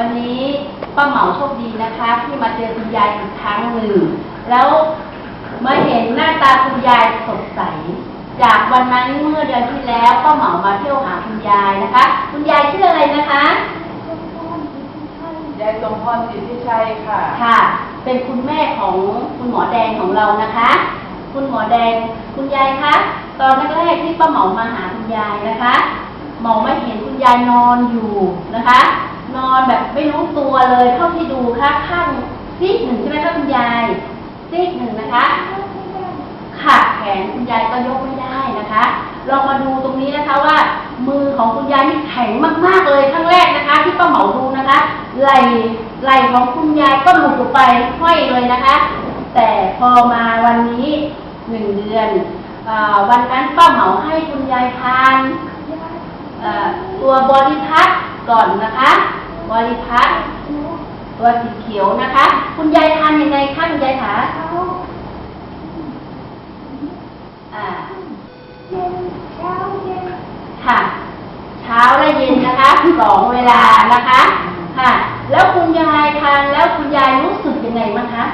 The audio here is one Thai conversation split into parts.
วันนี้ป้าเหมาโชคดีนะคะ ที่มาเจอคุณยายอีกครั้งหนึ่งแล้วมาเห็นหน้าตาคุณยายสดใส จากวันนั้นเมื่อเดือนที่แล้วป้าเหมามาเที่ยวหาคุณยายนะคะ คุณยายชื่ออะไรนะคะยายสมพรสิทธิชัยค่ะค่ะ เป็นคุณแม่ของคุณหมอแดงของเรานะคะ คุณหมอแดงคุณยายคะตอนแรกๆที่ป้าเหมามาหาคุณยายนะคะ หมอไม่เห็นคุณยายนอนอยู่นะคะ นอนแบบไม่รู้ตัว เลยเท่าที่ดูค่ะข้างซีกหนึ่งใช่ไหมคะคุณยายซีกหนึ่งนะคะค่ะแขนคุณยายก็ยกไม่ได้นะคะลองมาดูตรงนี้นะคะว่า มือของคุณยายนี่แข็งมากๆเลยครั้งแรกนะคะ ที่ป้าเหมาดูนะคะไหลไหลของคุณยายก็หลุดออกไปห้อยเลยนะคะ แต่พอมาวันนี้หนึ่งเดือนอวันนั้นป้าเหมาให้คุณยายทานตัวบริพัทก่อนนะคะ บริพัท ตัวสีเขียวนะคะ คุณยายทานยังไงคะคุณยายคะอ่าเย็นเช้าเย็นค่ะ เช้าและเย็นนะคะสองเวลานะคะ ค่ะ แล้วคุณยายทานแล้วคุณยายรู้สึกยังไงบ้างคะ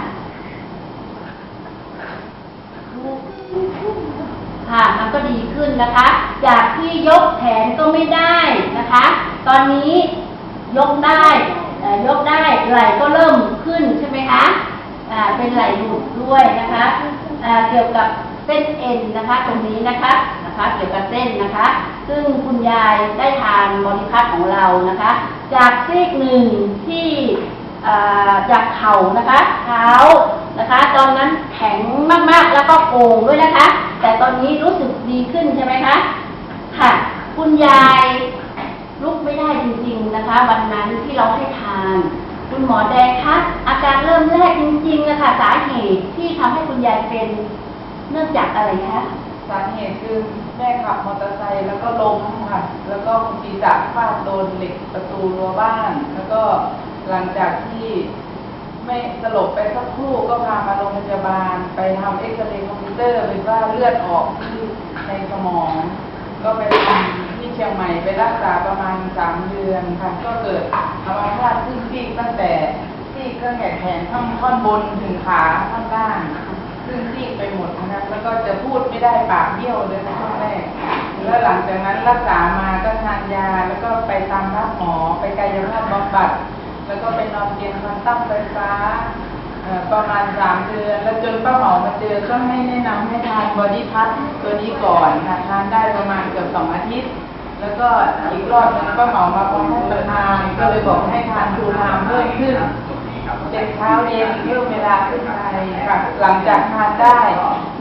ค่ะมันก็ดีขึ้นนะคะ จากที่ยกแขนก็ไม่ได้นะคะ ตอนนี้ยกได้ ยกได้ไหล่ก็เริ่มขึ้นใช่ไหมคะเป็นไหล่หลุดด้วยนะคะเกี่ยวกับเส้นเอ็นนะคะตรงนี้นะคะนะคะเกี่ยวกับเส้นนะคะ ซึ่งคุณยายได้ทานบริพัตของเรานะคะ จากซีกหนึ่งที่จากเข่านะคะเท้านะคะ ตอนนั้นแข็งมากๆแล้วก็โกงด้วยนะคะ แต่ตอนนี้รู้สึกดีขึ้นใช่ไหมคะค่ะ คุณยายลุกไม่ได้จริงๆ นะคะ วันนั้นที่เราให้ทานคุณหมอแดงคะอาการเริ่มแรกจริงๆนะคะสาเหตุที่ทำให้คุณยายเป็นเนื่องจากอะไรคะสาเหตุคือแม่ขับมอเตอร์ไซค์แล้วก็ล้มค่ะแล้วก็ศีรษะฟาดโดนเหล็กประตูรั้วบ้าน แล้วก็หลังจากที่ไม่สลบไปสักครู่ก็พามาโรงพยาบาล ไปทำเอ็กซเรย์คอมพิวเตอร์เป็นว่าเลือดออกที่ในสมอง ก็ไปทำ เชียงใหม่ไปรักษาประมาณสามเดือนค่ะ ก็เกิดอัมพาตขึ้นซีกตั้งแต่ซีกเครื่องแขนแขนข้างท่อนบนถึงขาท่อนล่างซึ่งซีกไปหมดนะคะแล้วก็จะพูดไม่ได้ปากเบี้ยวเลยในช่วงแรกแล้วหลังจากนั้นรักษามาก็ทานยา แล้วก็ไปตามรับหมอไปกายภาพบำบัด แล้วก็ไปนอนเตียงคอนตั้มไฟฟ้าประมาณสามเดือน แล้วจนป้าหมอมาเจอก็ให้แนะนำให้ทานบอดี้พัทตัวนี้ก่อนค่ะทานได้ประมาณเกือบสองอาทิตย์ แล้วก็อีกรอบหนึงป้าหมอมาพร้อมให้ประทานก็เลยบอกให้ทานทูไทม์เพิ่มขึ้นเป็นเช้าเย็นเพิ่มเวลาขึ้นไปค่ะหลังจากทานได้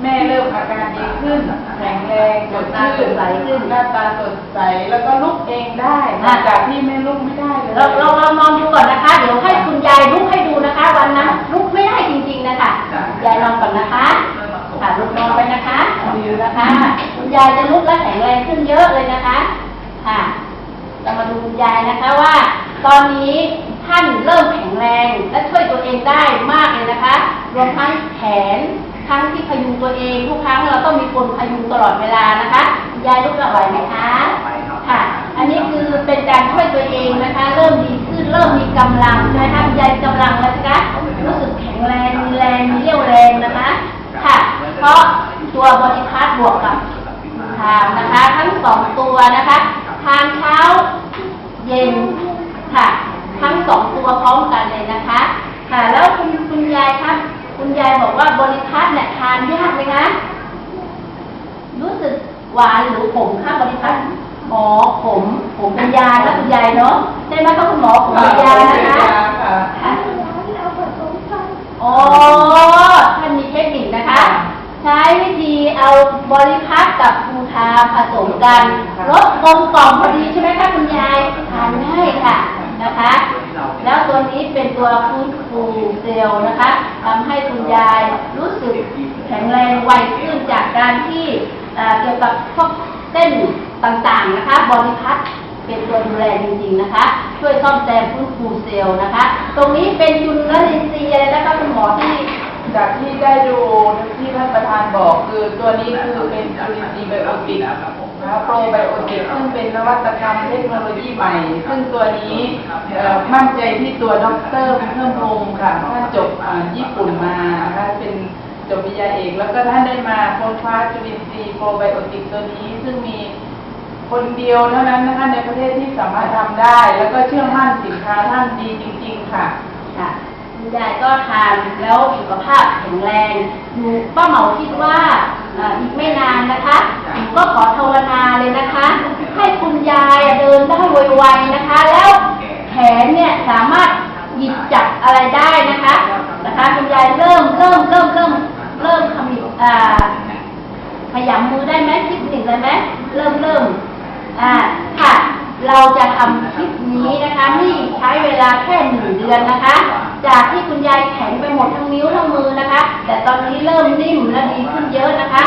แม่เริ่มอาการดีขึ้น แข็งแรงสดชื่นหน้าสดใสขึ้นหน้าตาสดใสแล้วก็ลุกเองได้หลังจากที่แม่ลุกไม่ได้เลยเราเราเรานอนดูก่อนนะคะ เดี๋ยวให้คุณยายลุกให้ดูนะคะ วันนั้นลุกไม่ได้จริง ๆนะคะยายนอนก่อนนะคะค่ะลุกนอนไปนะคะดูนะคะ คุณยายจะลุกและแข็งแรงขึ้นเยอะเลยนะคะ ค่ะเรามาดูคุณยายนะคะว่า ตอนนี้ท่านเริ่มแข็งแรงและช่วยตัวเองได้มากเลยนะคะ รวมทั้งแขนทั้งที่พยุงตัวเองทุกครั้งเราต้องมีคนพยุงตลอดเวลานะคะคุณยายลุกไหวไหมคะค่ะ อันนี้คือเป็นการช่วยตัวเองนะคะ เริ่มดีขึ้นเริ่มมีกำลังใช่ไหมคะคุณยายมีกำลังแล้วนะคะรู้สึกแข็งแรงมีแรงมีเรี่ยวแรงนะคะค่ะ เพราะตัวบริพาร์ทบวกกับทานนะคะ ทั้งสองตัวนะคะ ทานเช้าเย็นค่ะ ทั้งสองตัวพร้อมกันเลยนะคะ ค่ะ แล้วคุณคุณยายครับ คุณยายบอกว่าบริพัตรเนี่ยทานยากไหมคะรู้สึกหวานหรือขมคะบริพัตรอ๋อขมขมเป็นยาแล้วคุณยายเนาะใช่ไหมคะคุณหมอขมเป็นยานะคะค่ะค่ะอ๋อท่านมีเทคนิคนะคะ ใช้วิธีเอาบริพัตรกับภูทาผสมกัน รสกลมกล่อมพอดีใช่ไหมคะคุณยายทานได้ค่ะนะคะ แล้วตัวนี้เป็นตัวฟื้นฟูเซลล์นะคะทำให้คุณยายรู้สึกแข็งแรงไวขึ้นจากการที่เอ่อเกี่ยวกับพวกเส้นต่างๆนะคะ บริพัตรเป็นตัวดูแลจริงๆนะคะ ช่วยซ่อมแซมฟื้นฟูเซลล์นะคะ ตรงนี้เป็นจุลอินทรีย์อะไรนะคะคุณหมอที่จากที่ได้ดูที่ท่านประธานบอกคือตัวนี้คือเป็นจุลินทรีย์ไบโอติกนะคะ โปรไบโอติกซึ่งเป็นนวัตกรรมเทคโนโลยีใหม่ ซึ่งตัวนี้มั่นใจที่ตัวดรเพิ่มพงศ์ค่ะท่านจบญี่ปุ่นมานะคะเป็นจบปริญญาเอกแล้วก็ท่านได้มาค้นคว้าจุลินทรีย์โปรไบโอติกตัวนี้ซึ่งมีคนเดียวเท่านั้นนะคะในประเทศที่สามารถทำได้ แล้วก็เชื่อมั่นสินค้าท่านดีจริง ๆ ค่ะ คุณยายก็ทานแล้วสุขภาพแข็งแรงหนูป้าเหมาคิดว่าอีกไม่นานนะคะหนูก็ขอภาวนาเลยนะคะ ให้คุณยายเดินได้ไวๆนะคะ แล้วแขนเนี่ยสามารถหยิบจับอะไรได้นะคะนะคะคุณยายเริ่มเริ่มเริ่มเริ่มเริ่มขมิบอ่าขยำมือได้ไหมคลิปหนึ่งเลยไหมเริ่มเริ่มอ่าค่ะ เราจะทำคลิปนี้นะคะนี่ใช้เวลาแค่หนึ่งเดือนนะคะ จากที่คุณยายแข็งไปหมดทั้งนิ้วทั้งมือนะคะ แต่ตอนนี้เริ่มนิ่มและดีขึ้นเยอะนะคะ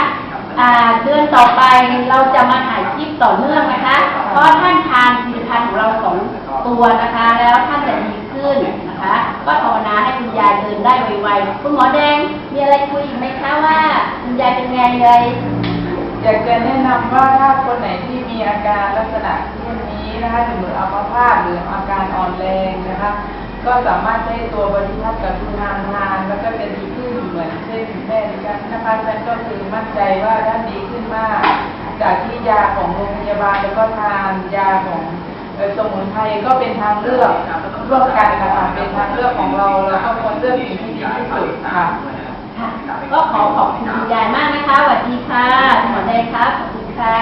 เดือนต่อไปเราจะมาถ่ายคลิปต่อเนื่องนะคะ เพราะท่านทานผลิตภัณฑ์ของเราสองตัวนะคะ แล้วท่านจะดีขึ้นนะคะ ก็ภาวนาให้คุณยายเดินได้ไวๆคุณหมอแดงมีอะไรคุยอีกไหมคะว่าคุณยายเป็นไงเลยอยากจะแนะนำว่าถ้าคนไหนที่มีอาการลักษณะเช่นนี้นะคะหรืออัมพาตหรืออาการอ่อนแรงนะคะ ก็สามารถใช้ตัวบริทัศน์กับคุณทานทาน แล้วก็จะดีขึ้นเหมือนเช่นแม่ดิฉันนะคะฉันก็คือมั่นใจว่าท่านดีขึ้นมาก จากที่ยาของโรงพยาบาลแล้วก็ทานยาของสมุนไพรก็เป็นทางเลือกร่วมกันนะคะเป็นทางเลือกของเราแล้วก็ควรเลือกสิ่งที่ดีที่สุดค่ะก็ขอขอบคุณคุณยายมากนะคะสวัสดีค่ะหมอแดงครับขอบคุณค่ะ